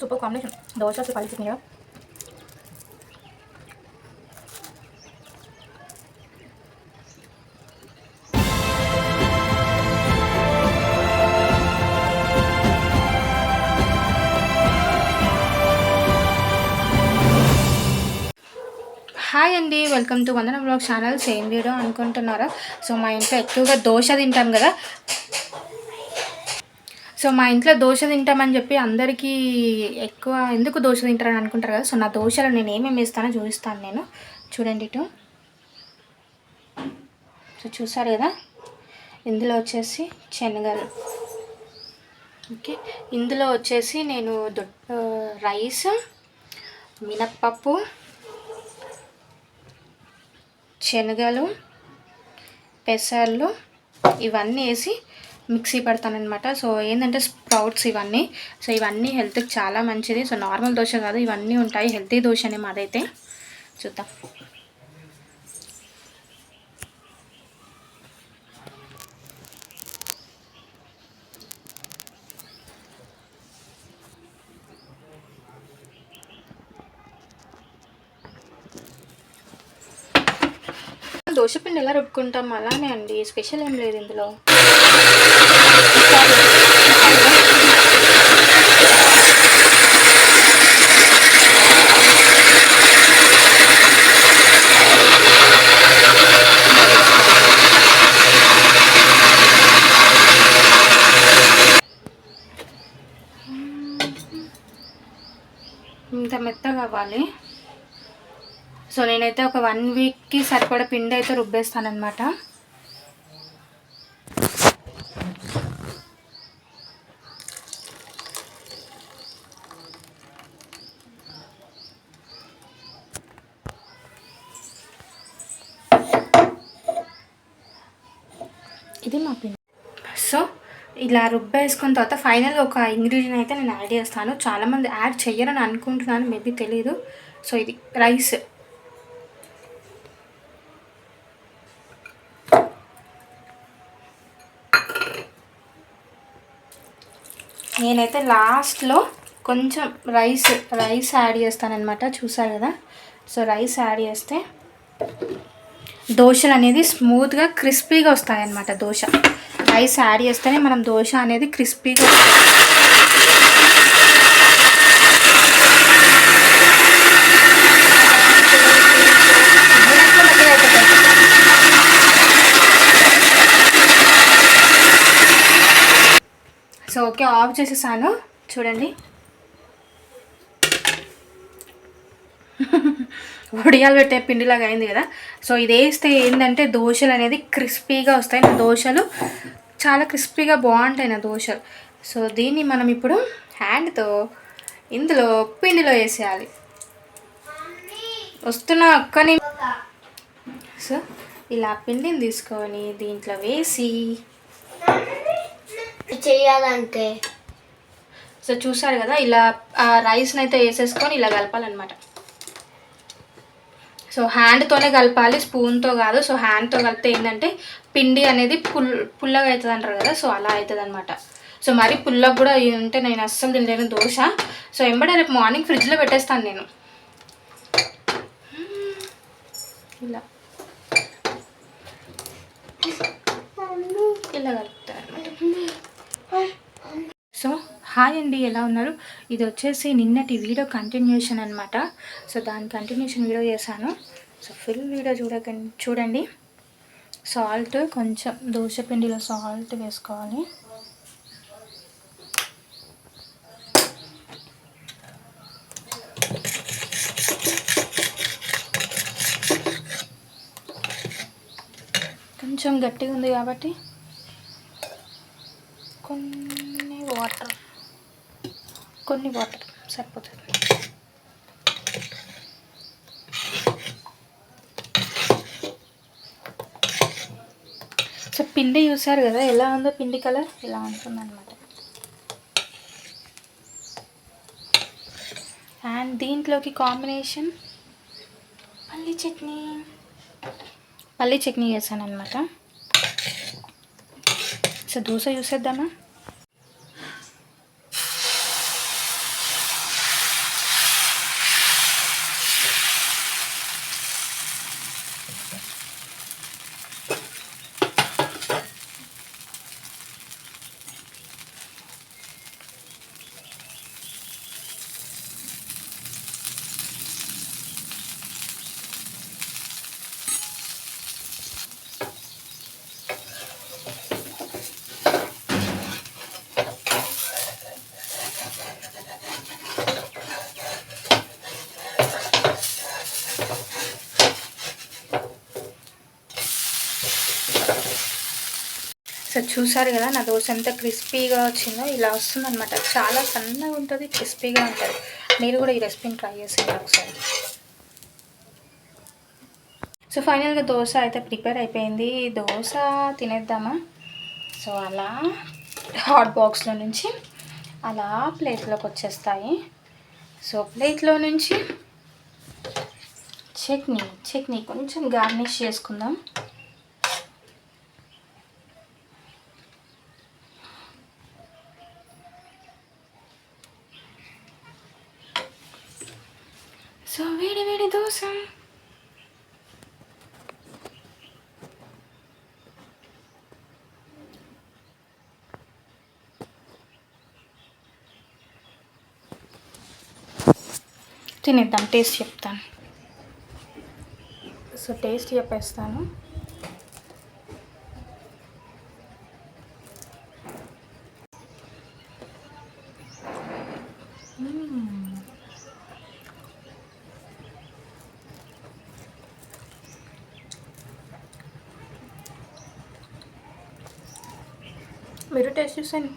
Super combination. Dosa పల్లి chutney hi అండి welcome to Vandana blog channel same video అనుకుంటున్నారా? So మా ఇంట్లో ఎక్కువగా దోశ తింటాం కదా. సో మా ఇంట్లో దోశ తింటామని చెప్పి అందరికీ ఎక్కువ ఎందుకు దోశ తింటారని అనుకుంటారు కదా సో నా దోశలో నేను ఏమేమి వేస్తానో చూపిస్తాను నేను. చూడండి ఇటు. సో చూసారు కదా ఇందులో వచ్చేసి శనగలు. ఓకే ఇందులో వచ్చేసి నేను దొడ్డ రైస్ మినప్పప్పు శనగలు పెసర్లు ఇవన్నీ వేసి మిక్సీ పెడతానమాట సో ఏంటంటే స్ప్రౌట్స్ ఇవన్నీ. సో ఇవన్నీ హెల్త్కి చాలా మంచిది. సో నార్మల్ దోశ కాదు ఇవన్నీ ఉంటాయి. హెల్తీ దోశనే మాదైతే. చూద్దాం. దోశ పిండి ఎలా రుబ్బుకుంటాం? అలానే అండి. స్పెషల్ ఏం లేదు ఇందులో. ఇంత మెత్తగా అవ్వాలి. సో నేనైతే ఒక వన్ వీక్కి సరిపడా పిండి అయితే రుబ్బేస్తానమాట ఇది మా పిండి సో ఇలా రుబ్బేసుకున్న తర్వాత ఫైనల్గా ఒక ఇంగ్రీడియంట్ అయితే నేను యాడ్ చేస్తాను. చాలామంది యాడ్ చెయ్యరని అనుకుంటున్నాను మేబీ తెలియదు సో ఇది రైస్. నేనైతే లాస్ట్లో కొంచెం రైస్ రైస్ యాడ్ చేస్తానన్నమాట చూసారు కదా? సో రైస్ యాడ్ చేస్తే దోశలు అనేది స్మూత్గా క్రిస్పీగా వస్తాయన్నమాట దోశ. రైస్ యాడ్ చేస్తేనే మనం దోశ అనేది క్రిస్పీగా సో ఓకే ఆఫ్ చేసేసాను. చూడండి. ఉడియాలు పెట్టే పిండిలాగా అయింది కదా. సో ఇది వేస్తే ఏంటంటే దోశలు అనేది క్రిస్పీగా వస్తాయి. నా దోశలు చాలా క్రిస్పీగా బాగుంటాయి నా దోశలు. సో దీన్ని మనం ఇప్పుడు హ్యాండ్తో ఇందులో పిండిలో వేసేయాలి. వస్తున్న ఒక్కని సో ఇలా పిండిని తీసుకొని దీంట్లో వేసి చేయాలంటే. సో చూసారు కదా ఇలా ఆ రైస్ని అయితే వేసేసుకొని ఇలా కలపాలన్నమాట. సో హ్యాండ్తోనే కలపాలి స్పూన్తో కాదు. సో హ్యాండ్తో కలిపితే ఏంటంటే పిండి అనేది పుల్ పుల్లగా అవుతుంది అంటారు కదా. సో అలా అవుతుంది అనమాట సో మరి పుల్లగా కూడా ఉంటే నేను అస్సలు తినలేను దోశ. సో ఎంబడే రేపు మార్నింగ్ ఫ్రిడ్జ్లో పెట్టేస్తాను నేను. ఇలా. ఇలా కలుపుతాను అనమాట సో హాయ్ అండి ఎలా ఉన్నారు? ఇది వచ్చేసి నిన్నటి వీడియో కంటిన్యూషన్ అనమాట సో దాని కంటిన్యూషన్ వీడియో చేశాను. సో ఫుల్ వీడియో చూడకండి చూడండి. సాల్ట్ కొంచెం దోశ పిండిలో సాల్ట్ వేసుకోవాలి. కొంచెం గట్టిగా ఉంది కాబట్టి కొన్ని కొన్ని వాటర్. సరిపోతుంది. సో పిండి చూసారు కదా ఎలా ఉందో పిండి కలర్? ఇలా ఉంటుంది అనమాట అండ్ దీంట్లోకి కాంబినేషన్ పల్లి చట్నీ. పల్లి చట్నీ చేశాను అనమాట సో దోశ చూసేద్దామా? చూసారు కదా నా దోశ ఎంత క్రిస్పీగా వచ్చిందో ఇలా వస్తుందన్నమాట. చాలా సన్నగా ఉంటుంది క్రిస్పీగా ఉంటుంది. మీరు కూడా ఈ రెసిపీని ట్రై చేసేయండి ఒకసారి. సో ఫైనల్గా దోశ అయితే ప్రిపేర్ అయిపోయింది. దోశ తినేద్దామా? సో అలా హాట్ బాక్స్లో నుంచి అలా ప్లేట్లోకి వచ్చేస్తాయి. సో ప్లేట్లో నుంచి చట్నీ చట్నీ కొంచెం గార్నిష్ చేసుకుందాం. సో వేడి వేడి దోశ తినేద్దాం టేస్ట్ చెప్తాను. సో టేస్ట్ చెప్పేస్తాను. మీరు టేస్ట్ చూసాను